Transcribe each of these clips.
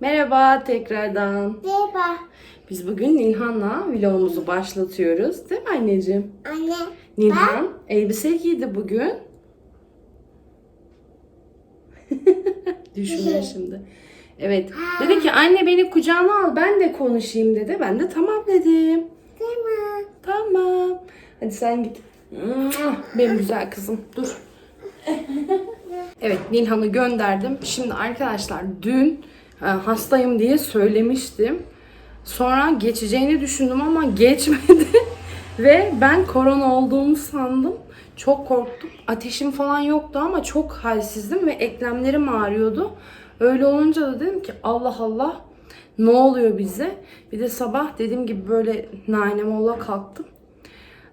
Merhaba tekrardan. Merhaba Biz bugün Nilhan'la vlogumuzu başlatıyoruz. Değil mi anneciğim? anne. Nilhan elbise giydi bugün. Düşünüyor şimdi. Evet. Dedi ki anne beni kucağına al ben de konuşayım dedi. Ben de tamam dedim. Tamam. Tamam. Hadi sen git. Benim güzel kızım. Dur. Evet Nilhan'ı gönderdim. Şimdi arkadaşlar dün e, hastayım diye söylemiştim. Sonra geçeceğini düşündüm ama geçmedi. Ve ben korona olduğumu sandım. Çok korktum. Ateşim falan yoktu ama çok halsizdim ve eklemlerim ağrıyordu. Öyle olunca da dedim ki Allah Allah ne oluyor bize? Bir de sabah dediğim gibi böyle nanemolla kalktım.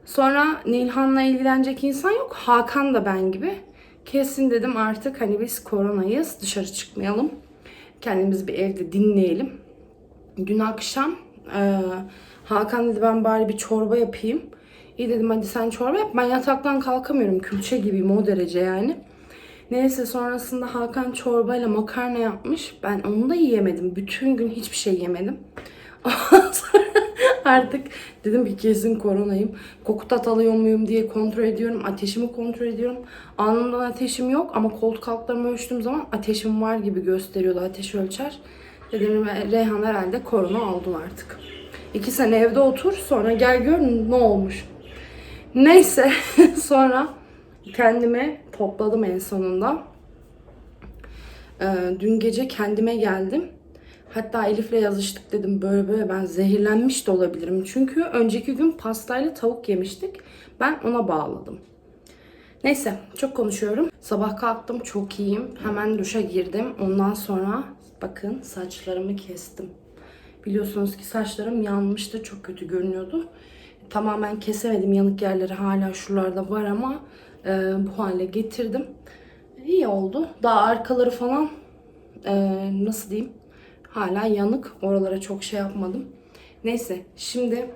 Sonra Nilhan'la ilgilenecek insan yok. Hakan da ben gibi. Kesin dedim artık hani biz koronayız. Dışarı çıkmayalım. Kendimizi bir evde dinleyelim. Dün akşam e, Hakan dedi ben bari bir çorba yapayım. İyi dedim hadi sen çorba yap. Ben yataktan kalkamıyorum. Külçe gibiyim o derece yani. Neyse sonrasında Hakan çorbayla makarna yapmış. Ben onu da yiyemedim. Bütün gün hiçbir şey yemedim. Ondan sonra artık dedim ki kesin koronayım. Koku alıyor muyum diye kontrol ediyorum. Ateşimi kontrol ediyorum. Alnımdan ateşim yok ama koltuk altlarımı ölçtüğüm zaman ateşim var gibi gösteriyordu. Ateş ölçer. Dedim Reyhan herhalde korona oldun artık. İki sene evde otur sonra gel gör ne olmuş. Neyse sonra kendimi topladım en sonunda. Ee, dün gece kendime geldim. Hatta Elif'le yazıştık dedim böyle böyle ben zehirlenmiş de olabilirim. Çünkü önceki gün pastayla tavuk yemiştik. Ben ona bağladım. Neyse çok konuşuyorum. Sabah kalktım çok iyiyim. Hemen duşa girdim. Ondan sonra bakın saçlarımı kestim. Biliyorsunuz ki saçlarım yanmıştı. Çok kötü görünüyordu. Tamamen kesemedim. Yanık yerleri hala şuralarda var ama e, bu hale getirdim. İyi oldu. Daha arkaları falan e, nasıl diyeyim? Hala yanık. Oralara çok şey yapmadım. Neyse şimdi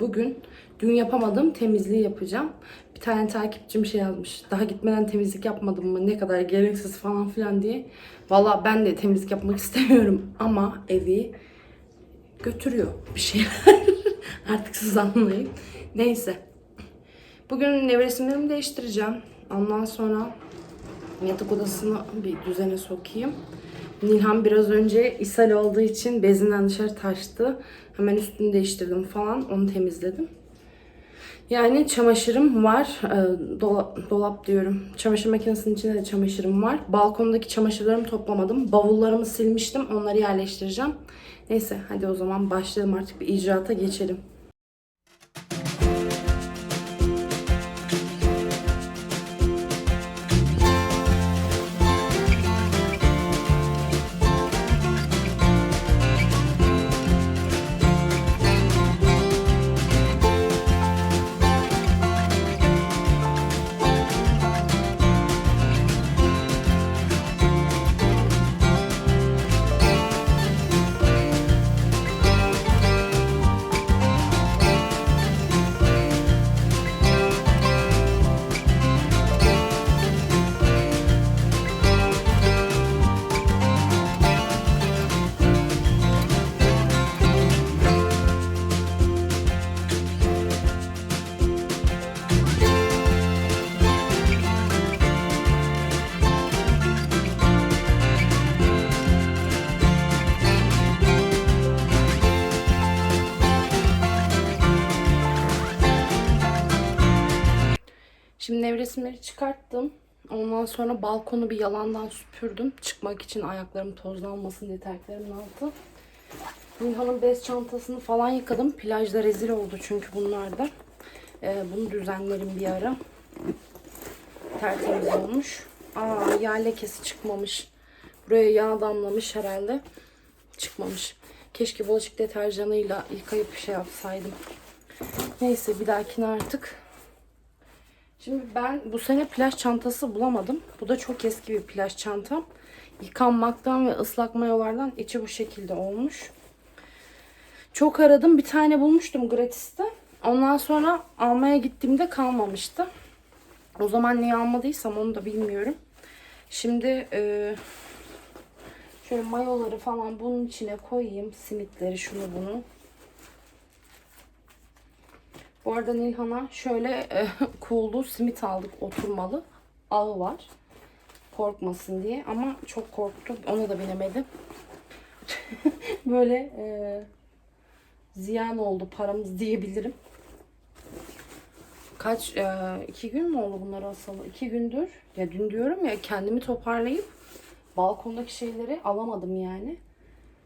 bugün dün yapamadığım temizliği yapacağım. Bir tane takipçim şey yazmış. Daha gitmeden temizlik yapmadım mı? Ne kadar gereksiz falan filan diye. Valla ben de temizlik yapmak istemiyorum ama evi götürüyor bir şeyler. Artık siz anlayın. Neyse. Bugün nevresimlerimi değiştireceğim. Ondan sonra yatak odasını bir düzene sokayım. Nilhan biraz önce ishal olduğu için bezinden dışarı taştı. Hemen üstünü değiştirdim falan. Onu temizledim. Yani çamaşırım var. Ee, dola- dolap diyorum. Çamaşır makinesinin içinde de çamaşırım var. Balkondaki çamaşırlarımı toplamadım. Bavullarımı silmiştim. Onları yerleştireceğim. Neyse hadi o zaman başlayalım artık bir icraata geçelim. Nevresimleri çıkarttım. Ondan sonra balkonu bir yalandan süpürdüm. Çıkmak için ayaklarım tozlanmasın diye terklerimin altı. Nilhan'ın bez çantasını falan yıkadım. Plajda rezil oldu çünkü bunlarda. Ee, bunu düzenlerim bir ara. Tertemiz olmuş. Aa yağ lekesi çıkmamış. Buraya yağ damlamış herhalde. Çıkmamış. Keşke bulaşık deterjanıyla yıkayıp şey yapsaydım. Neyse bir dahakine artık Şimdi ben bu sene plaj çantası bulamadım. Bu da çok eski bir plaj çantam. Yıkanmaktan ve ıslak mayolardan içi bu şekilde olmuş. Çok aradım. Bir tane bulmuştum gratiste. Ondan sonra almaya gittiğimde kalmamıştı. O zaman niye almadıysam onu da bilmiyorum. Şimdi e, şöyle mayoları falan bunun içine koyayım. Simitleri şunu bunu. Bu arada Nilhan'a şöyle e, cool'lu simit aldık oturmalı. Ağı var. Korkmasın diye ama çok korktum. Ona da binemedim. Böyle e, ziyan oldu paramız diyebilirim. Kaç, e, iki gün mü oldu bunları asalı? İki gündür. Ya dün diyorum ya kendimi toparlayıp balkondaki şeyleri alamadım yani.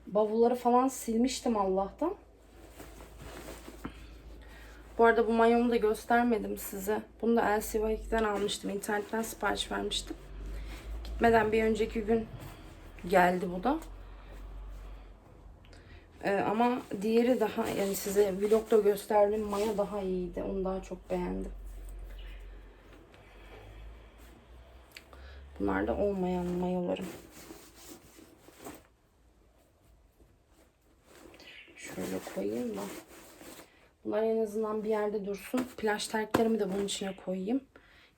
Bavulları falan silmiştim Allah'tan. Bu arada bu mayomu da göstermedim size. Bunu da LCY2'den almıştım. İnternetten sipariş vermiştim. Gitmeden bir önceki gün geldi bu da. Ee, ama diğeri daha yani size vlogda gösterdiğim maya daha iyiydi. Onu daha çok beğendim. Bunlar da olmayan mayolarım. Şöyle koyayım da. Bunlar en azından bir yerde dursun. Plaj terliklerimi de bunun içine koyayım.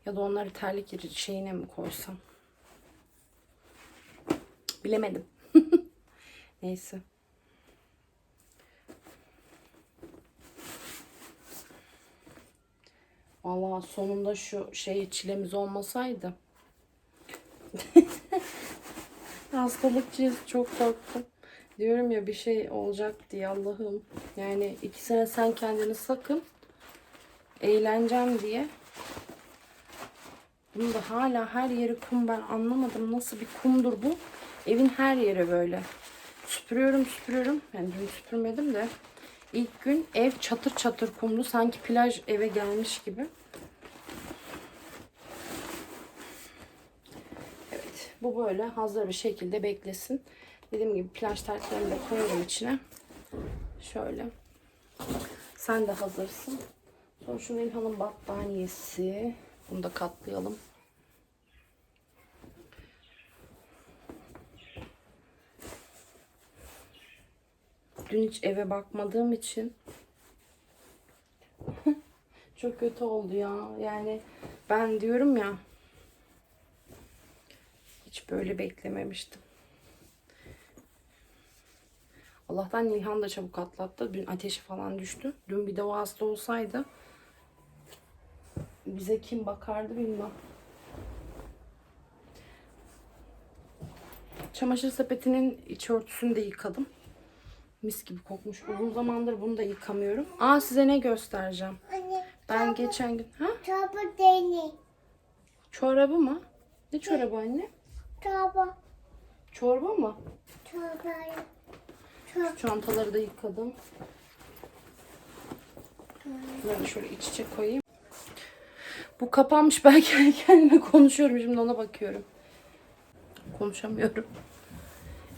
Ya da onları terlik şeyine mi koysam? Bilemedim. Neyse. Vallahi sonunda şu şey çilemiz olmasaydı. Hastalıkçıyız çok korktum. Diyorum ya bir şey olacak diye Allah'ım. Yani iki sene sen kendini sakın. Eğleneceğim diye. Bunu da hala her yeri kum ben anlamadım. Nasıl bir kumdur bu? Evin her yeri böyle. Süpürüyorum süpürüyorum. Yani dün süpürmedim de. İlk gün ev çatır çatır kumlu. Sanki plaj eve gelmiş gibi. Evet. Bu böyle hazır bir şekilde beklesin. Dediğim gibi plaj terliklerimi de koyuyorum içine. Şöyle. Sen de hazırsın. Sonra şu Nilhan'ın battaniyesi. Bunu da katlayalım. Dün hiç eve bakmadığım için çok kötü oldu ya. Yani ben diyorum ya hiç böyle beklememiştim. Allah'tan Nilhan da çabuk atlattı. Dün ateşi falan düştü. Dün bir de o hasta olsaydı bize kim bakardı bilmem. Çamaşır sepetinin iç örtüsünü de yıkadım. Mis gibi kokmuş. Uzun zamandır bunu da yıkamıyorum. Aa size ne göstereceğim. Anne, Ben geçen gün... Ha? çorba deney. Çorabı mı? Ne çorabı anne? Çorba, Çorba mı? çorbayı. Çorba. Çantaları da yıkadım. Bunları şöyle iç içe koyayım. Bu kapanmış ben kendi kendime konuşuyorum şimdi ona bakıyorum. Konuşamıyorum.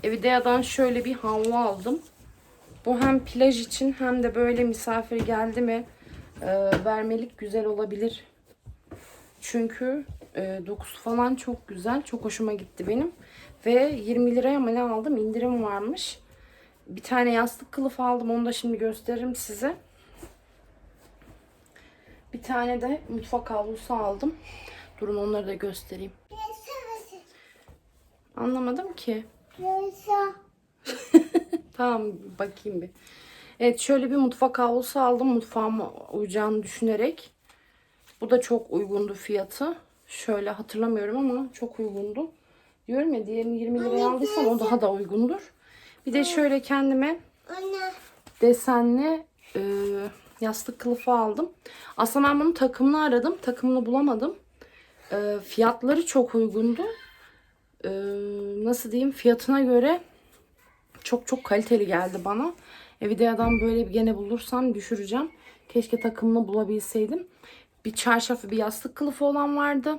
Evidea'dan şöyle bir havlu aldım. Bu hem plaj için hem de böyle misafir geldi mi e, vermelik güzel olabilir. Çünkü e, dokusu falan çok güzel. Çok hoşuma gitti benim. Ve 20 liraya mı ne aldım? İndirim varmış. Bir tane yastık kılıfı aldım. Onu da şimdi gösteririm size. Bir tane de mutfak havlusu aldım. Durun onları da göstereyim. Anlamadım ki. Tamam bakayım bir. Evet şöyle bir mutfak havlusu aldım. Mutfağıma uyacağını düşünerek. Bu da çok uygundu fiyatı. Şöyle hatırlamıyorum ama çok uygundu. Diyorum ya diğerini 20 liraya aldıysam o daha da uygundur. Bir de şöyle kendime Anne, desenli e, yastık kılıfı aldım. Aslında ben bunun takımını aradım. Takımını bulamadım. E, fiyatları çok uygundu. E, nasıl diyeyim fiyatına göre çok çok kaliteli geldi bana. Evidea'dan böyle bir gene bulursam düşüreceğim. Keşke takımını bulabilseydim. Bir çarşafı bir yastık kılıfı olan vardı.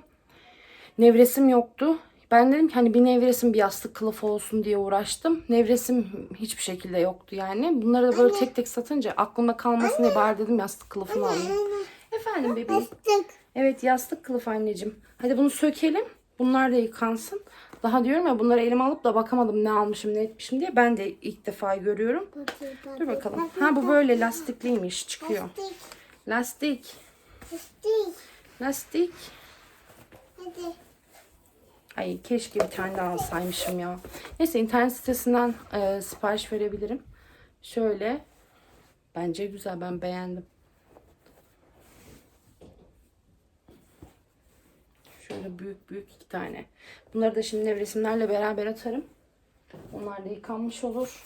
Nevresim yoktu. Ben dedim ki hani bir nevresim bir yastık kılıfı olsun diye uğraştım. Nevresim hiçbir şekilde yoktu yani. Bunları da böyle tek tek satınca aklımda kalmasın diye bari dedim yastık kılıfını alayım. Efendim bebeğim. Evet yastık kılıfı anneciğim. Hadi bunu sökelim. Bunlar da yıkansın. Daha diyorum ya bunları elime alıp da bakamadım ne almışım ne etmişim diye. Ben de ilk defa görüyorum. Dur bakalım. Ha bu böyle lastikliymiş çıkıyor. Lastik. lastik. Lastik. Hadi. Ay keşke bir tane daha alsaymışım ya. Neyse internet sitesinden e, sipariş verebilirim. Şöyle. Bence güzel ben beğendim. Şöyle büyük büyük iki tane. Bunları da şimdi nevresimlerle beraber atarım. Onlar da yıkanmış olur.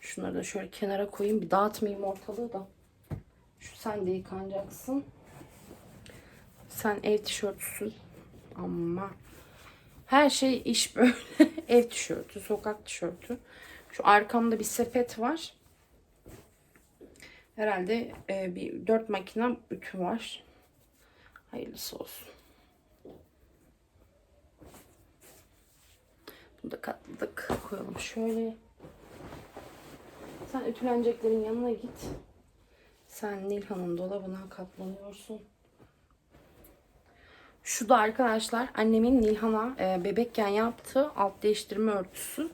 Şunları da şöyle kenara koyayım. Bir dağıtmayayım ortalığı da. Şu sen de yıkanacaksın. Sen ev tişörtüsün. Ama her şey iş böyle. ev tişörtü, sokak tişörtü. Şu arkamda bir sepet var. Herhalde e, bir dört makine ütü var. Hayırlısı olsun. Bunu da katladık. Koyalım şöyle. Sen ütüleneceklerin yanına git. Sen Nilhan'ın dolabına katlanıyorsun. Şu da arkadaşlar annemin Nilhan'a e, bebekken yaptığı alt değiştirme örtüsü.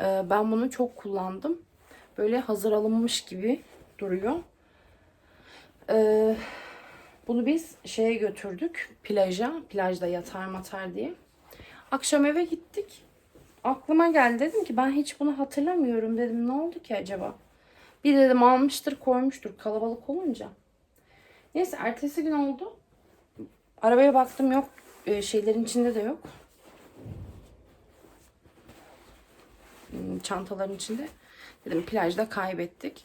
E, ben bunu çok kullandım. Böyle hazır alınmış gibi duruyor. E, bunu biz şeye götürdük plaja. Plajda yatar matar diye. Akşam eve gittik. Aklıma geldi dedim ki ben hiç bunu hatırlamıyorum dedim. Ne oldu ki acaba? Bir dedim almıştır koymuştur kalabalık olunca. Neyse ertesi gün oldu. Arabaya baktım yok. Ee, şeylerin içinde de yok. Hmm, Çantaların içinde. Dedim plajda kaybettik.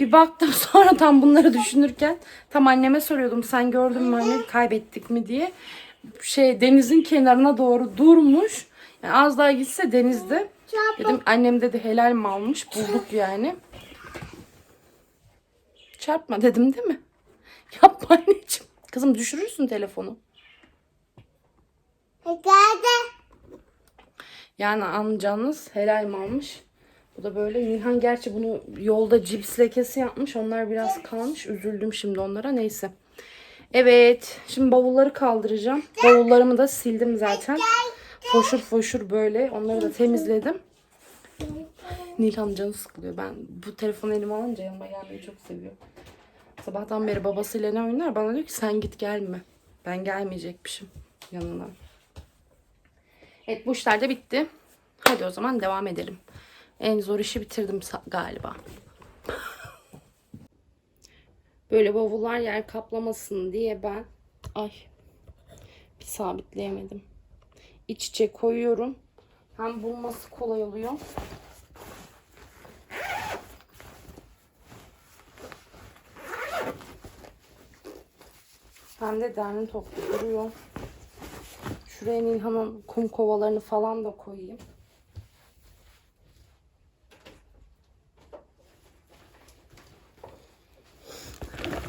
Bir baktım sonra tam bunları düşünürken tam anneme soruyordum sen gördün mü anne kaybettik mi diye. Şey denizin kenarına doğru durmuş. Yani az daha gitse denizde. Dedim annem dedi helal mi almış bulduk yani. Çarpma dedim değil mi? Yapma anneciğim. Kızım düşürürsün telefonu. Geldi. Yani amcanız helal mi almış? Bu da böyle. Nilhan gerçi bunu yolda cips lekesi yapmış. Onlar biraz kalmış. Üzüldüm şimdi onlara. Neyse. Evet. Şimdi bavulları kaldıracağım. Bavullarımı da sildim zaten. Foşur foşur böyle. Onları da temizledim. Nilhan canı sıkılıyor. Ben bu telefonu elime alınca yanıma gelmeyi çok seviyorum. Sabahtan beri babasıyla ne oynar? Bana diyor ki sen git gelme. Ben gelmeyecekmişim yanına. Evet bu işler de bitti. Hadi o zaman devam edelim. En zor işi bitirdim galiba. Böyle bavullar yer kaplamasın diye ben ay bir sabitleyemedim. İç içe koyuyorum. Hem bulması kolay oluyor. Hem de derli toplu duruyor. Şuraya Nilhan'ın kum kovalarını falan da koyayım.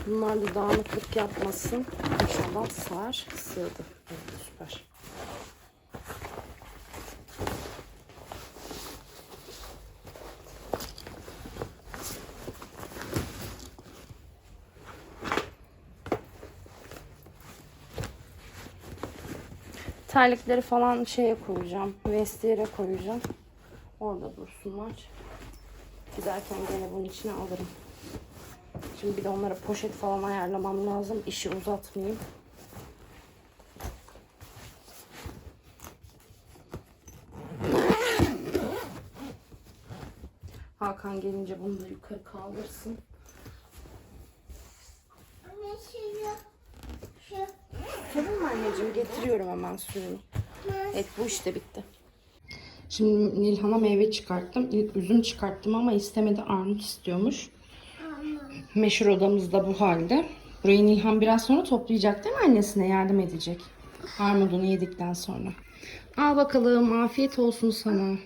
Bunlar da dağınıklık yapmasın. İnşallah sığar. Sığdı. Evet, süper. Terlikleri falan şeye koyacağım. Vestiyere koyacağım. Orada dursunlar. Giderken gene bunun içine alırım. Şimdi bir de onlara poşet falan ayarlamam lazım. İşi uzatmayayım. Hakan gelince bunu da yukarı kaldırsın. Anne şunu. Şu. Tamam mı anneciğim? Getiriyorum hemen suyunu. Evet bu işte bitti. Şimdi Nilhan'a meyve çıkarttım. İlk üzüm çıkarttım ama istemedi armut istiyormuş. Meşhur odamız da bu halde. Burayı Nilhan biraz sonra toplayacak değil mi annesine yardım edecek. Armudunu yedikten sonra. Al bakalım afiyet olsun sana.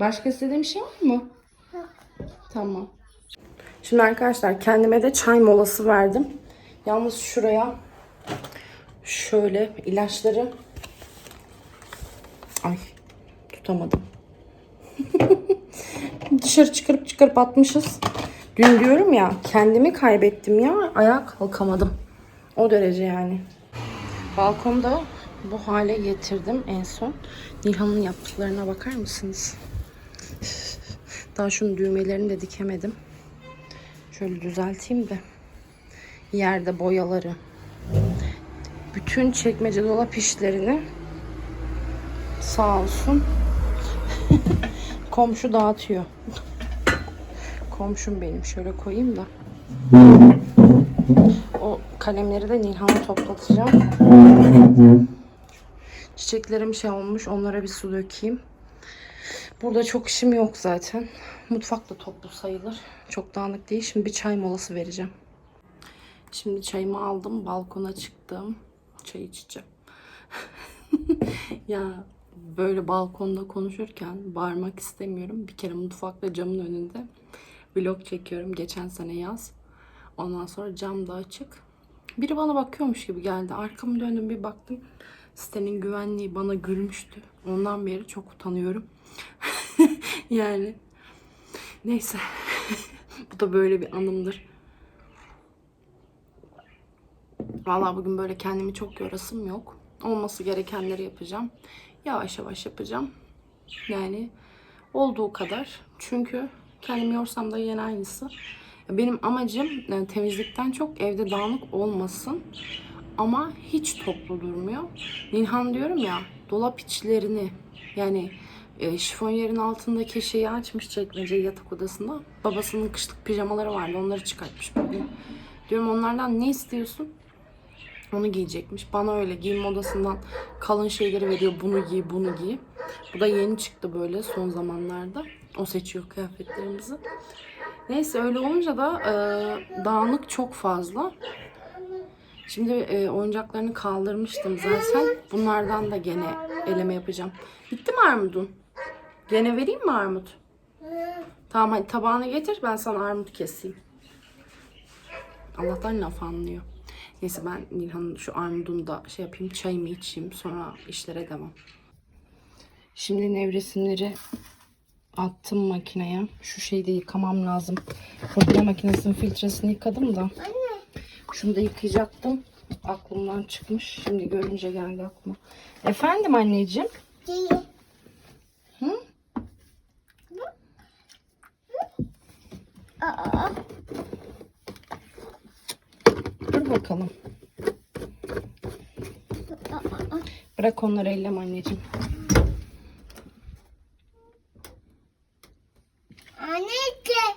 Başka istediğin bir şey var mı? Tamam. Şimdi arkadaşlar kendime de çay molası verdim. Yalnız şuraya şöyle ilaçları ay tutamadım. Dışarı çıkarıp çıkarıp atmışız. Dün diyorum ya kendimi kaybettim ya ayağa kalkamadım. O derece yani. Balkonda bu hale getirdim en son. Nilhan'ın yaptıklarına bakar mısınız? Daha şunun düğmelerini de dikemedim. Şöyle düzelteyim de. Yerde boyaları. Bütün çekmece dolap işlerini Sağ olsun. Komşu dağıtıyor. Komşum benim. Şöyle koyayım da. O kalemleri de Nilhan'a toplatacağım. Çiçeklerim şey olmuş. Onlara bir su dökeyim. Burada çok işim yok zaten. Mutfak da toplu sayılır. Çok dağınık değil. Şimdi bir çay molası vereceğim. Şimdi çayımı aldım. Balkona çıktım. Çay içeceğim. ya böyle balkonda konuşurken bağırmak istemiyorum. Bir kere mutfakta camın önünde vlog çekiyorum. Geçen sene yaz. Ondan sonra cam da açık. Biri bana bakıyormuş gibi geldi. Arkamı döndüm bir baktım. Sitenin güvenliği bana gülmüştü. Ondan beri çok utanıyorum. yani neyse. Bu da böyle bir anımdır. Vallahi bugün böyle kendimi çok yorasım yok. Olması gerekenleri yapacağım. Yavaş yavaş yapacağım. Yani olduğu kadar. Çünkü kendimi yorsam da yine aynısı. Benim amacım yani temizlikten çok evde dağınık olmasın. Ama hiç toplu durmuyor. Nilhan diyorum ya dolap içlerini yani e, şifonyerin altındaki şeyi açmış çekmeceyi yatak odasında. Babasının kışlık pijamaları vardı onları çıkartmış bugün. Diyorum onlardan ne istiyorsun? Onu giyecekmiş. Bana öyle giyinme odasından kalın şeyleri veriyor. Bunu giy, bunu giy. Bu da yeni çıktı böyle son zamanlarda. O seçiyor kıyafetlerimizi. Neyse öyle olunca da e, dağınık çok fazla. Şimdi e, oyuncaklarını kaldırmıştım zaten. Bunlardan da gene eleme yapacağım. Bitti mi armudun? Gene vereyim mi armut? Tamam hadi tabağını getir ben sana armut keseyim. Allah'tan laf anlıyor. Neyse ben Nilhan'ın şu armudunu da şey yapayım çayımı içeyim sonra işlere devam. Şimdi nevresimleri attım makineye. Şu şeyi de yıkamam lazım. Makine makinesinin filtresini yıkadım da. Şunu da yıkayacaktım. Aklımdan çıkmış. Şimdi görünce geldi aklıma. Efendim anneciğim? Değil. Hı? Aa, Dur bakalım. Bırak onları ellem anneciğim. anneciğim.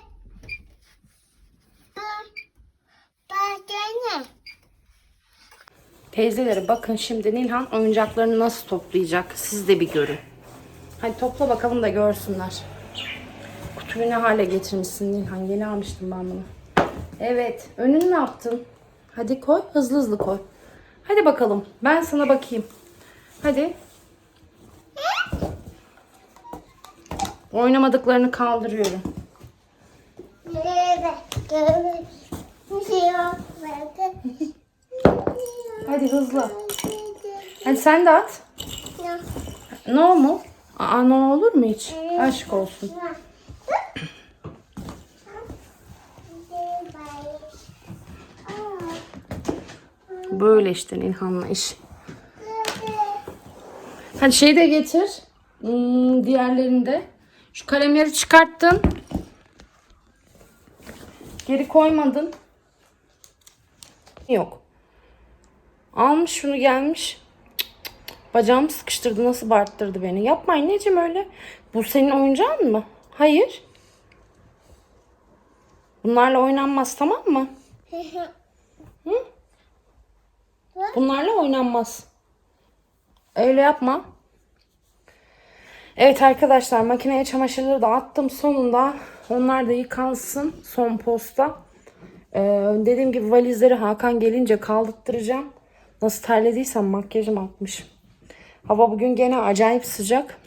Teyzeleri bakın şimdi Nilhan oyuncaklarını nasıl toplayacak. Siz de bir görün. Hadi topla bakalım da görsünler. Kutuyu ne hale getirmişsin Nilhan. Yeni almıştım ben bunu. Evet. Önünü ne yaptın? Hadi koy. Hızlı hızlı koy. Hadi bakalım. Ben sana bakayım. Hadi. Oynamadıklarını kaldırıyorum. Hadi hızlı. Hadi sen de at. Ne o mu? Aa ne olur mu hiç? Aşk olsun. Böyle işte Nilhan'la iş. Hadi şeyi de getir. Hmm, diğerlerini de. Şu kalemleri çıkarttın. Geri koymadın. Yok. Almış şunu gelmiş. Bacağımı sıkıştırdı. Nasıl bağırttırdı beni. Yapma anneciğim öyle. Bu senin oyuncağın mı? Hayır. Bunlarla oynanmaz tamam mı? Bunlarla oynanmaz. Öyle yapma. Evet arkadaşlar makineye çamaşırları da attım sonunda. Onlar da yıkansın son posta. Ee, dediğim gibi valizleri Hakan gelince kaldırttıracağım. Nasıl terlediysem makyajım atmış. Hava bugün gene acayip sıcak.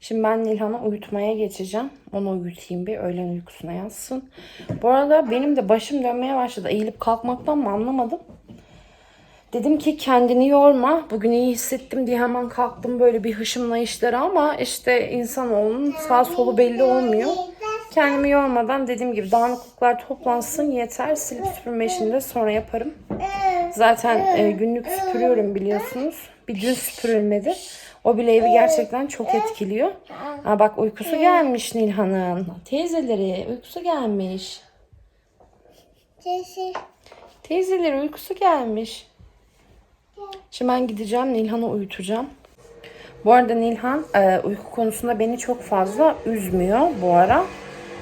Şimdi ben Nilhan'ı uyutmaya geçeceğim. Onu uyutayım bir öğlen uykusuna yatsın. Bu arada benim de başım dönmeye başladı. Eğilip kalkmaktan mı anlamadım. Dedim ki kendini yorma. Bugün iyi hissettim diye hemen kalktım böyle bir hışımla işlere ama işte insanoğlunun sağ solu belli olmuyor. Kendimi yormadan dediğim gibi dağınıklıklar toplansın yeter. Silip süpürme işini de sonra yaparım. Zaten e, günlük süpürüyorum biliyorsunuz. Bir dün süpürülmedi. O bile evi gerçekten çok etkiliyor. Ha bak uykusu gelmiş Nilhan'ın. Teyzeleri uykusu gelmiş. Sesi. Teyzeleri uykusu gelmiş. Gel. Şimdi ben gideceğim Nilhan'ı uyutacağım. Bu arada Nilhan e, uyku konusunda beni çok fazla üzmüyor bu ara.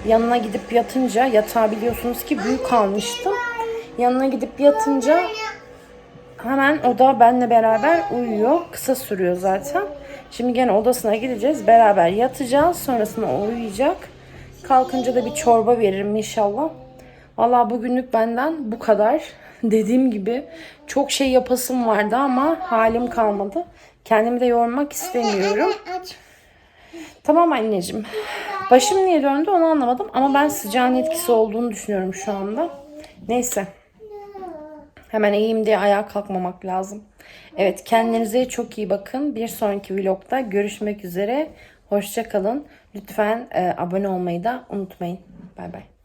Yanına gidip yatınca yatağı biliyorsunuz ki büyük almıştım. Yanına gidip yatınca hemen o da benle beraber uyuyor. Kısa sürüyor zaten. Şimdi gene odasına gideceğiz. Beraber yatacağız. Sonrasında uyuyacak. Kalkınca da bir çorba veririm inşallah. Valla bugünlük benden bu kadar. Dediğim gibi çok şey yapasım vardı ama halim kalmadı. Kendimi de yormak istemiyorum. Tamam anneciğim. Başım niye döndü onu anlamadım ama ben sıcağın etkisi olduğunu düşünüyorum şu anda. Neyse. Hemen iyiyim diye ayağa kalkmamak lazım. Evet kendinize çok iyi bakın. Bir sonraki vlogda görüşmek üzere. Hoşça kalın. Lütfen e, abone olmayı da unutmayın. Bay bay.